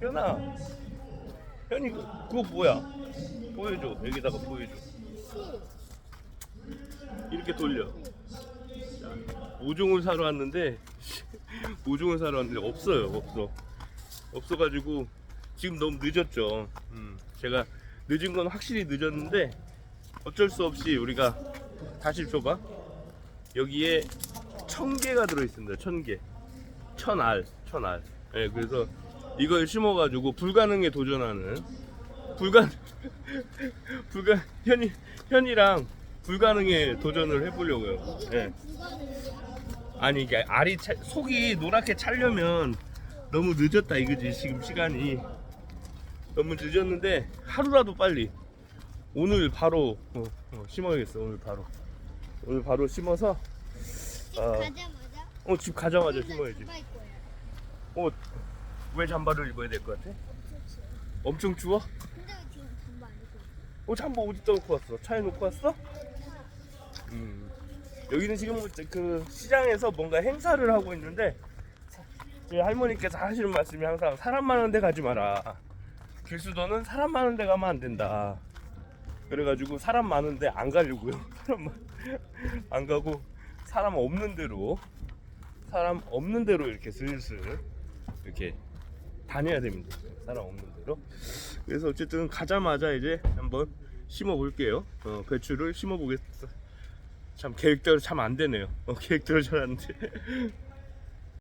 현아. 현이 그거, 그거 뭐야? 보여줘. 여기다가 보여줘. 이렇게 돌려. 자, 모종을 사러 왔는데 모종을 사러 왔는데 없어요. 없어. 없어가지고 지금 너무 늦었죠. 음, 제가 늦은 건 확실히 늦었는데 어쩔 수 없이 우리가 다시 줘봐. 여기에 천 개가 들어있습니다. 천 개. 천알 천알. 예 그래서 이걸 심어가지고 불가능에 도전하는 불가 불가 현이 현이랑 불가능에 도전을 해보려고요 예. 아니 이게 알이 차, 속이 노랗게 차려면 너무 늦었다 이거지 지금 시간이 너무 늦었는데 하루라도 빨리 오늘 바로 어, 어, 심어야겠어 오늘 바로 오늘 바로 심어서 집 어. 가자마자 어집 가자마자 심어야지. 어 왜 잠바를 입어야 될 것 같아? 엄청 추워? 근데 왜 지금 잠바 안 입고? 어 잠바 어디다 놓고 왔어? 차에 놓고 왔어? 음 여기는 지금 그 시장에서 뭔가 행사를 하고 있는데 저희 할머니께서 하시는 말씀이 항상 사람 많은 데 가지 마라 길수도는 사람 많은 데 가면 안 된다 그래가지고 사람 많은 데 안 가려고요 사람 많- 안 가고 사람 없는 데로 사람 없는 데로 이렇게 슬슬 이렇게 다녀야 됩니다 사람 없는 데로 그래서 어쨌든 가자마자 이제 한번 심어 볼게요. 어, 배추를 심어 보겠어. 참 계획대로 참 안 되네요. 어, 계획대로 잘 안 돼.